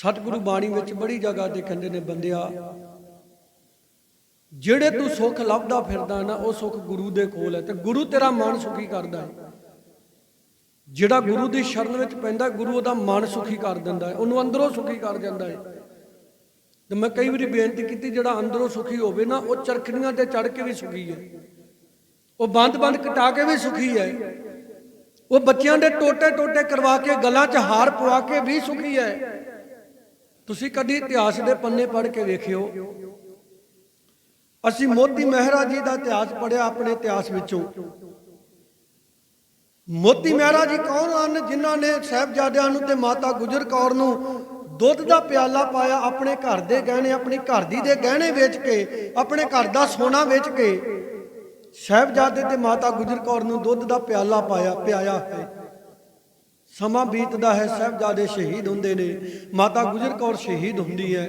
ਸਤਿਗੁਰੂ ਬਾਣੀ ਵਿੱਚ ਬੜੀ ਜਗ੍ਹਾ ਤੇ ਕਹਿੰਦੇ ਨੇ ਬੰਦਿਆ, ਜਿਹੜੇ ਤੂੰ ਸੁੱਖ ਲੱਭਦਾ ਫਿਰਦਾ ਨਾ, ਉਹ ਸੁੱਖ ਗੁਰੂ ਦੇ ਕੋਲ ਹੈ ਤੇ ਗੁਰੂ ਤੇਰਾ ਮਨ ਸੁਖੀ ਕਰਦਾ ਹੈ। ਜਿਹੜਾ ਗੁਰੂ ਦੀ ਸ਼ਰਨ ਵਿੱਚ ਪੈਂਦਾ, ਗੁਰੂ ਉਹਦਾ ਮਨ ਸੁਖੀ ਕਰ ਦਿੰਦਾ ਹੈ, ਉਹਨੂੰ ਅੰਦਰੋਂ ਸੁਖੀ ਕਰ ਜਾਂਦਾ ਹੈ। ਤੇ ਮੈਂ ਕਈ ਵਾਰੀ ਬੇਨਤੀ ਕੀਤੀ, ਜਿਹੜਾ ਅੰਦਰੋਂ ਸੁਖੀ ਹੋਵੇ ਨਾ, ਉਹ ਚਰਖੜੀਆਂ ਤੇ ਚੜ ਕੇ ਵੀ ਸੁਖੀ ਹੈ। ਉਹ ਬੰਦ-ਬੰਦ ਕਟਾ ਕੇ ਵੀ ਸੁਖੀ ਹੈ। ਉਹ ਬੱਚਿਆਂ ਦੇ ਟੋਟੇ-ਟੋਟੇ ਕਰਵਾ ਕੇ, ਗਲਾਂ 'ਚ ਹਾਰ ਪਵਾ ਕੇ ਵੀ ਸੁਖੀ ਹੈ। ਤੁਸੀਂ ਕਦੀ ਇਤਿਹਾਸ ਦੇ ਪੰਨੇ ਪੜ੍ਹ ਕੇ ਵੇਖਿਓ। ਅਸੀਂ ਮੋਤੀ ਮਹਿਰਾ ਜੀ ਦਾ ਇਤਿਹਾਸ ਪੜਿਆ ਆਪਣੇ ਇਤਿਹਾਸ ਵਿੱਚੋਂ। ਮੋਤੀ ਮਹਿਰਾ ਜੀ ਕੌਣ ਹਨ? ਜਿਨ੍ਹਾਂ ਨੇ ਸਾਹਿਬਜ਼ਾਦਿਆਂ ਨੂੰ ਤੇ ਮਾਤਾ ਗੁਜਰ ਕੌਰ ਨੂੰ ਦੁੱਧ ਦਾ ਪਿਆਲਾ ਪਾਇਆ ਆਪਣੇ ਘਰ ਦੇ ਗਹਿਣੇ, ਆਪਣੀ ਘਰ ਦੀ ਦੇ ਗਹਿਣੇ ਵੇਚ ਕੇ, ਆਪਣੇ ਘਰ ਦਾ ਸੋਨਾ ਵੇਚ ਕੇ। ਸਾਹਿਬਜ਼ਾਦੇ ਤੇ ਮਾਤਾ ਗੁਜਰ ਕੌਰ ਨੂੰ ਦੁੱਧ ਦਾ ਪਿਆਲਾ ਪਾਇਆ, ਪਿਆਇਆ ਹੈ। ਸਮਾਂ ਬੀਤਦਾ ਹੈ, ਸਾਹਿਬਜ਼ਾਦੇ ਸ਼ਹੀਦ ਹੁੰਦੇ ਨੇ। ਮਾਤਾ ਗੁਜਰ ਕੌਰ ਸ਼ਹੀਦ ਹੁੰਦੀ ਹੈ।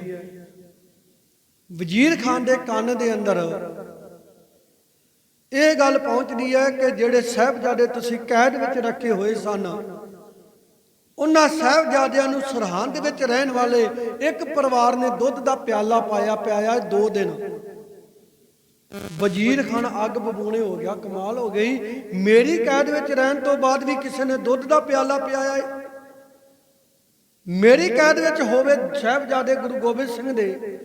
ਵਜ਼ੀਰ ਖਾਨ ਦੇ ਕੰਨ ਦੇ ਅੰਦਰ ਇਹ ਗੱਲ ਪਹੁੰਚਦੀ ਹੈ ਕਿ ਜਿਹੜੇ ਸਾਹਿਬਜ਼ਾਦੇ ਤੁਸੀਂ ਕੈਦ ਵਿੱਚ ਰੱਖੇ ਹੋਏ ਸਨ, ਉਹਨਾਂ ਸਾਹਿਬਜ਼ਾਦਿਆਂ ਨੂੰ ਸਰਹੰਦ ਵਿੱਚ ਰਹਿਣ ਵਾਲੇ ਇੱਕ ਪਰਿਵਾਰ ਨੇ ਦੁੱਧ ਦਾ ਪਿਆਲਾ ਪਾਇਆ ਪਿਆਇਆ ਦੋ ਦਿਨ। ਵਜ਼ੀਰ ਖਾਨ ਅੱਗ ਬਬੂਣੇ ਹੋ ਗਿਆ, ਕਮਾਲ ਹੋ ਗਈ। ਮੇਰੀ ਕੈਦ ਵਿੱਚ ਰਹਿਣ ਤੋਂ ਬਾਅਦ ਵੀ ਕਿਸੇ ਨੇ ਦੁੱਧ ਦਾ ਪਿਆਲਾ ਪਿਆਇਆ ਹੈ ਮੇਰੀ ਕੈਦ ਵਿੱਚ ਹੋਵੇ ਸਾਹਿਬਜ਼ਾਦੇ ਗੁਰੂ ਗੋਬਿੰਦ ਸਿੰਘ ਦੇ।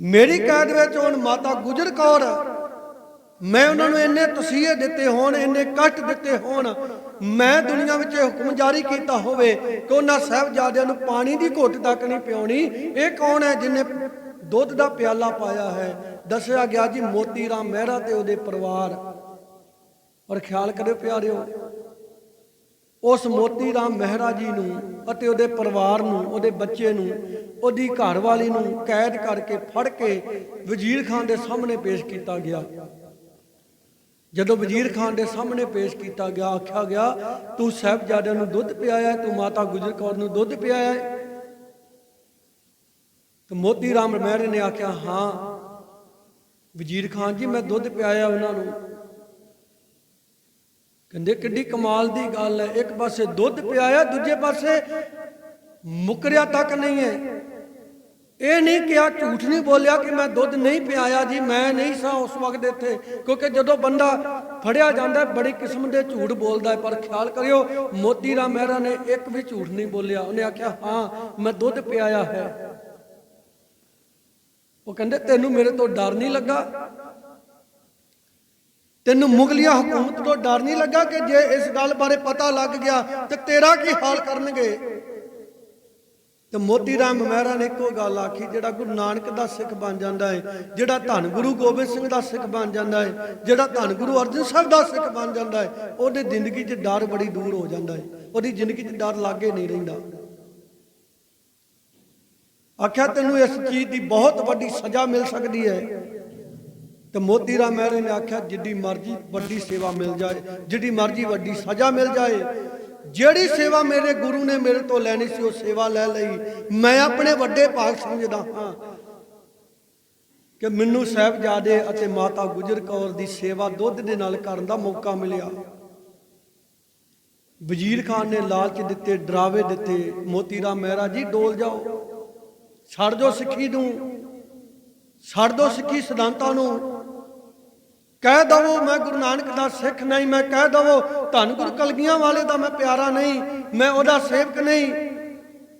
ਮੇਰੀ ਕੈਦ ਵਿੱਚ ਹੁਣ ਮਾਤਾ ਗੁਜਰ ਕੌਰ। ਮੈਂ ਉਹਨਾਂ ਨੂੰ ਇੰਨੇ ਤਸੀਹੇ ਦਿੱਤੇ ਹੋਣ, ਇੰਨੇ ਕਸ਼ਟ ਦਿੱਤੇ ਹੋਣ। ਮੈਂ ਦੁਨੀਆ ਵਿੱਚ ਹੁਕਮ ਜਾਰੀ ਕੀਤਾ ਹੋਵੇ ਕਿ ਉਹਨਾਂ ਸਾਹਿਬਜ਼ਾਦਿਆਂ ਨੂੰ ਪਾਣੀ ਦੀ ਘੁੱਟ ਤੱਕ ਨਹੀਂ ਪਿਉਣੀ ਇਹ ਕੌਣ ਹੈ ਜਿਨੇ ਦੁੱਧ ਦਾ ਪਿਆਲਾ ਪਾਇਆ ਹੈ? ਦੱਸਿਆ ਗਿਆ ਜੀ, ਮੋਤੀ ਰਾਮ ਮਹਿਰਾ ਤੇ ਉਹਦੇ ਪਰਿਵਾਰ। ਔਰ ਖਿਆਲ ਕਰਿਓ ਪਿਆਰਿਓ, ਉਸ ਮੋਤੀ ਰਾਮ ਮਹਿਰਾ ਜੀ ਨੂੰ ਅਤੇ ਉਹਦੇ ਪਰਿਵਾਰ ਨੂੰ, ਉਹਦੇ ਬੱਚੇ ਨੂੰ, ਉਹਦੀ ਘਰਵਾਲੀ ਨੂੰ ਕੈਦ ਕਰਕੇ ਫੜ ਕੇ ਵਜ਼ੀਰ ਖਾਨ ਦੇ ਸਾਹਮਣੇ ਪੇਸ਼ ਕੀਤਾ ਗਿਆ। ਜਦੋਂ ਵਜ਼ੀਰ ਖਾਨ ਦੇ ਸਾਹਮਣੇ ਪੇਸ਼ ਕੀਤਾ ਗਿਆ, ਆਖਿਆ ਗਿਆ, ਤੂੰ ਸਾਹਿਬਜ਼ਾਦਿਆਂ ਨੂੰ ਦੁੱਧ ਪਿਆਇਆ ਤੂੰ ਮਾਤਾ ਗੁਜਰ ਕੌਰ ਨੂੰ ਦੁੱਧ ਪਿਆਇਆ ਹੈ? ਤੇ ਮੋਤੀ ਰਾਮ ਮਹਿਰੇ ਨੇ ਆਖਿਆ, ਹਾਂ ਵਜ਼ੀਰ ਖਾਨ ਜੀ, ਮੈਂ ਦੁੱਧ ਪਿਆਇਆ ਉਹਨਾਂ ਨੂੰ। ਕਹਿੰਦੇ, ਕਿੱਡੀ ਕਮਾਲ ਦੀ ਗੱਲ ਹੈ, ਇੱਕ ਪਾਸੇ ਦੁੱਧ ਪਿਆਇਆ, ਦੂਜੇ ਪਾਸੇ ਮੁਕਰਿਆ ਤੱਕ ਨਹੀਂ ਹੈ। ਇਹ ਨਹੀਂ ਕਿਹਾ, ਝੂਠ ਨਹੀਂ ਬੋਲਿਆ ਕਿ ਮੈਂ ਦੁੱਧ ਨਹੀਂ ਪਿਆਇਆ ਜੀ, ਮੈਂ ਨਹੀਂ ਸਾਂ ਉਸ ਵਕਤ ਇੱਥੇ, ਕਿਉਂਕਿ ਜਦੋਂ ਬੰਦਾ ਫੜਿਆ ਜਾਂਦਾ, ਬੜੀ ਕਿਸਮ ਦੇ ਝੂਠ ਬੋਲਦਾ ਪਰ ਖਿਆਲ ਕਰਿਓ, ਮੋਤੀ ਰਾਮ ਮਹਿਰਾ ਨੇ ਇੱਕ ਵੀ ਝੂਠ ਨਹੀਂ ਬੋਲਿਆ। ਉਹਨੇ ਆਖਿਆ, ਹਾਂ, ਮੈਂ ਦੁੱਧ ਪਿਆਇਆ ਹੈ। ਉਹ ਕਹਿੰਦੇ, ਤੈਨੂੰ ਮੇਰੇ ਤੋਂ ਡਰ ਨਹੀਂ ਲੱਗਾ? ਤੈਨੂੰ ਮੁਗਲਿਆ ਹਕੂਮਤ ਤੋਂ ਡਰ ਨਹੀਂ ਲੱਗਾ ਕਿ ਜੇ ਇਸ ਗੱਲ ਬਾਰੇ ਪਤਾ ਲੱਗ ਗਿਆ ਤੇ ਤੇਰਾ ਕੀ ਹਾਲ ਕਰਨਗੇ? ਤੇ ਮੋਤੀ ਰਾਮ ਮਹਿਰਾ ਨੇ ਇੱਕੋ ਗੱਲ ਆਖੀ, ਜਿਹੜਾ ਗੁਰੂ ਨਾਨਕ ਦਾ ਸਿੱਖ ਬਣ ਜਾਂਦਾ ਹੈ ਜਿਹੜਾ ਧੰਨ ਗੁਰੂ ਗੋਬਿੰਦ ਸਿੰਘ ਦਾ ਸਿੱਖ ਬਣ ਜਾਂਦਾ ਹੈ ਜਿਹੜਾ ਧੰਨ ਗੁਰੂ ਅਰਜਨ ਸਾਹਿਬ ਦਾ ਸਿੱਖ ਬਣ ਜਾਂਦਾ ਹੈ ਉਹਦੇ ਜ਼ਿੰਦਗੀ 'ਚ ਡਰ ਬੜੀ ਦੂਰ ਹੋ ਜਾਂਦਾ ਹੈ ਉਹਦੀ ਜ਼ਿੰਦਗੀ 'ਚ ਡਰ ਲਾਗੇ ਨਹੀਂ ਰਹਿੰਦਾ। ਆਖਿਆ, ਤੈਨੂੰ ਇਸ ਚੀਜ਼ ਦੀ ਬਹੁਤ ਵੱਡੀ ਸਜ਼ਾ ਮਿਲ ਸਕਦੀ ਹੈ। ਤੇ ਮੋਤੀ ਰਾਮ ਮਹਿਰੇ ਨੇ ਆਖਿਆ, ਜਿੱਡੀ ਮਰਜ਼ੀ ਵੱਡੀ ਸੇਵਾ ਮਿਲ ਜਾਏ, ਜਿੱਡੀ ਮਰਜ਼ੀ ਵੱਡੀ ਸਜ਼ਾ ਮਿਲ ਜਾਏ, ਜਿਹੜੀ ਸੇਵਾ ਮੇਰੇ ਗੁਰੂ ਨੇ ਮੇਰੇ ਤੋਂ ਲੈਣੀ ਸੀ, ਉਹ ਸੇਵਾ ਲੈ ਲਈ। ਮੈਂ ਆਪਣੇ ਵੱਡੇ ਭਾਗ ਸਮਝਦਾ ਹਾਂ ਕਿ ਮੈਨੂੰ ਸਾਹਿਬਜ਼ਾਦੇ ਅਤੇ ਮਾਤਾ ਗੁਜਰ ਕੌਰ ਦੀ ਸੇਵਾ ਦੁੱਧ ਦੇ ਨਾਲ ਕਰਨ ਦਾ ਮੌਕਾ ਮਿਲਿਆ। ਵਜ਼ੀਰ ਖਾਨ ਨੇ ਲਾਲਚ ਦਿੱਤੇ, ਡਰਾਵੇ ਦਿੱਤੇ। ਮੋਤੀ ਰਾਮ ਮਹਿਰਾ, ਜੀ, ਡੋਲ ਜਾਓ। ਛੱਡ ਦਿਓ ਸਿੱਖੀ ਨੂੰ, ਛੱਡ ਦਿਓ ਸਿੱਖੀ ਸਿਧਾਂਤਾਂ ਨੂੰ। ਕਹਿ ਦਵੋ ਮੈਂ ਗੁਰੂ ਨਾਨਕ ਦਾ ਸਿੱਖ ਨਹੀਂ, ਮੈਂ ਕਹਿ ਦਵੋ ਧੰਨ ਗੁਰੂ ਕਲਗੀਆਂ ਵਾਲੇ ਦਾ ਮੈਂ ਪਿਆਰਾ ਨਹੀਂ, ਮੈਂ ਉਹਦਾ ਸੇਵਕ ਨਹੀਂ।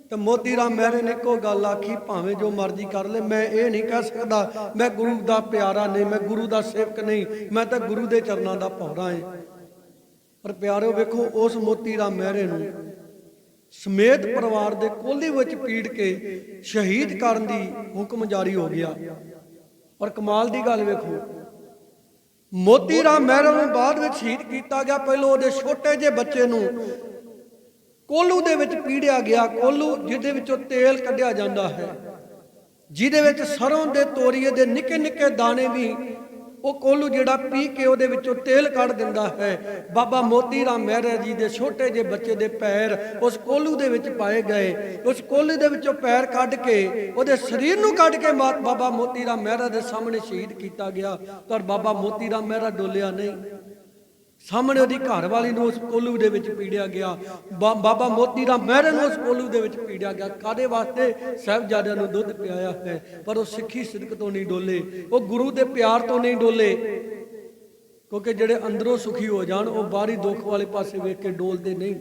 ਤੇ ਮੋਤੀ ਰਾਮ ਮਹਿਰੇ ਨੇ ਇੱਕੋ ਗੱਲ ਆਖੀ, ਭਾਵੇਂ ਜੋ ਮਰਜ਼ੀ ਕਰ ਲੈ, ਮੈਂ ਇਹ ਨਹੀਂ ਕਹਿ ਸਕਦਾ, ਮੈਂ ਗੁਰੂ ਦਾ ਪਿਆਰਾ ਨਹੀਂ, ਮੈਂ ਗੁਰੂ ਦਾ ਸੇਵਕ ਨਹੀਂ, ਮੈਂ ਤਾਂ ਗੁਰੂ ਦੇ ਚਰਨਾਂ ਦਾ ਪੌੜਾ ਹਾਂ। ਪਰ ਪਿਆਰਿਓ ਵੇਖੋ, ਉਸ ਮੋਤੀ ਰਾਮ ਮਹਿਰੇ ਨੂੰ ਸਮੇਤ ਪਰਿਵਾਰ ਦੇ ਕੋਲੀ ਵਿੱਚ ਪੀੜ ਕੇ ਸ਼ਹੀਦ ਕਰਨ ਦੀ ਹੁਕਮ ਜਾਰੀ ਹੋ ਗਿਆ। ਔਰ ਕਮਾਲ ਦੀ ਗੱਲ ਵੇਖੋ ਮੋਤੀ ਰਾਮ ਮਹਿਰਾ ਨੂੰ ਬਾਅਦ ਵਿੱਚ ਸ਼ਹੀਦ ਕੀਤਾ ਗਿਆ। ਪਹਿਲਾਂ ਉਹਦੇ ਛੋਟੇ ਜਿਹੇ ਬੱਚੇ ਨੂੰ ਕੋਲੂ ਦੇ ਵਿੱਚ ਪੀੜਿਆ ਗਿਆ। ਕੋਲੂ ਜਿਹਦੇ ਵਿੱਚੋਂ ਤੇਲ ਕੱਢਿਆ ਜਾਂਦਾ ਹੈ, ਜਿਹਦੇ ਵਿੱਚ ਸਰੋਂ ਦੇ ਤੋਰੀਏ ਦੇ ਨਿੱਕੇ ਨਿੱਕੇ ਦਾਣੇ ਵੀ ਉਹ ਕੋਲੂ ਜਿਹੜਾ ਪੀ ਕੇ ਉਹਦੇ ਵਿੱਚੋਂ ਤੇਲ ਕੱਢ ਦਿੰਦਾ ਹੈ। ਬਾਬਾ ਮੋਤੀ ਰਾਮ ਮਹਿਰਾ ਜੀ ਦੇ ਛੋਟੇ ਜਿਹੇ ਬੱਚੇ ਦੇ ਪੈਰ ਉਸ ਕੋਲੂ ਦੇ ਵਿੱਚ ਪਾਏ ਗਏ। ਉਸ ਕੋਲੂ ਦੇ ਵਿੱਚੋਂ ਪੈਰ ਕੱਢ ਕੇ ਉਹਦੇ ਸਰੀਰ ਨੂੰ ਕੱਢ ਕੇ ਮਾ- ਬਾਬਾ ਮੋਤੀ ਰਾਮ ਮਹਿਰਾ ਦੇ ਸਾਹਮਣੇ ਸ਼ਹੀਦ ਕੀਤਾ ਗਿਆ। ਪਰ ਬਾਬਾ ਮੋਤੀ ਰਾਮ ਮਹਿਰਾ ਡੋਲਿਆ ਨਹੀਂ। ਸਾਹਮਣੇ ਉਹਦੀ ਘਰ ਵਾਲੀ ਨੂੰ ਉਸ ਕੋਲੂ ਦੇ ਵਿੱਚ ਪੀੜਿਆ ਗਿਆ। ਬਾਬਾ ਮੋਤੀ ਰਾਮ ਮਹਿਰੇ ਨੂੰ ਉਸ ਕੋਲੂ ਦੇ ਵਿੱਚ ਪੀੜਿਆ ਗਿਆ। ਕਾਦੇ ਵਾਸਤੇ? ਸਾਹਿਬਜ਼ਾਦਿਆਂ ਨੂੰ ਦੁੱਧ ਪਿਆਇਆ ਹੈ, ਪਰ ਉਹ ਸਿੱਖੀ ਸਿਦਕ ਤੋਂ ਨਹੀਂ ਡੋਲੇ। ਉਹ ਗੁਰੂ ਦੇ ਪਿਆਰ ਤੋਂ ਨਹੀਂ ਡੋਲੇ। ਕਿਉਂਕਿ ਜਿਹੜੇ ਅੰਦਰੋਂ ਸੁਖੀ ਹੋ ਜਾਣ, ਉਹ ਬਾਹਰੀ ਦੁੱਖ ਵਾਲੇ ਪਾਸੇ ਵੇਖ ਕੇ ਡੋਲਦੇ ਨਹੀਂ।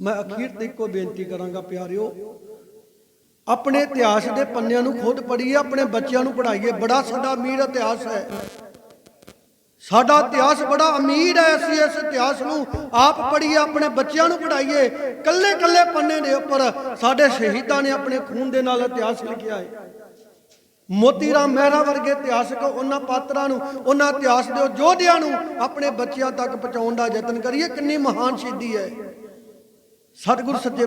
ਮੈਂ ਅਖੀਰ ਤੇ ਇੱਕੋ ਬੇਨਤੀ ਕਰਾਂਗਾ, ਪਿਆਰਿਓ, ਆਪਣੇ ਇਤਿਹਾਸ ਦੇ ਪੰਨਿਆਂ ਨੂੰ ਖੁਦ ਪੜ੍ਹੀਏ, ਆਪਣੇ ਬੱਚਿਆਂ ਨੂੰ ਪੜ੍ਹਾਈਏ। ਬੜਾ ਸਾਡਾ ਅਮੀਰ ਇਤਿਹਾਸ ਹੈ। ਸਾਡਾ ਇਤਿਹਾਸ ਬੜਾ ਅਮੀਰ ਹੈ, ਅਸੀਂ ਇਸ ਇਤਿਹਾਸ ਨੂੰ ਆਪ ਪੜ੍ਹੀਏ, ਆਪਣੇ ਬੱਚਿਆਂ ਨੂੰ ਪੜ੍ਹਾਈਏ। ਕੱਲੇ ਕੱਲੇ ਪੰਨੇ ਦੇ ਉੱਪਰ ਸਾਡੇ ਸ਼ਹੀਦਾਂ ਨੇ ਆਪਣੇ ਖੂਨ ਦੇ ਨਾਲ ਇਤਿਹਾਸ ਲਿਖਿਆ ਹੈ। ਮੋਤੀ ਰਾਮ ਮਹਿਰਾ ਵਰਗੇ ਇਤਿਹਾਸਕ ਉਹਨਾਂ ਪਾਤਰਾਂ ਨੂੰ, ਉਹਨਾਂ ਇਤਿਹਾਸ ਦੇ ਯੋਧਿਆਂ ਨੂੰ ਆਪਣੇ ਬੱਚਿਆਂ ਤੱਕ ਪਹੁੰਚਾਉਣ ਦਾ ਯਤਨ ਕਰੀਏ। ਕਿੰਨੀ ਮਹਾਨ ਸ਼ਹੀਦੀ ਹੈ। ਸਤਿਗੁਰ ਸੱਚੇ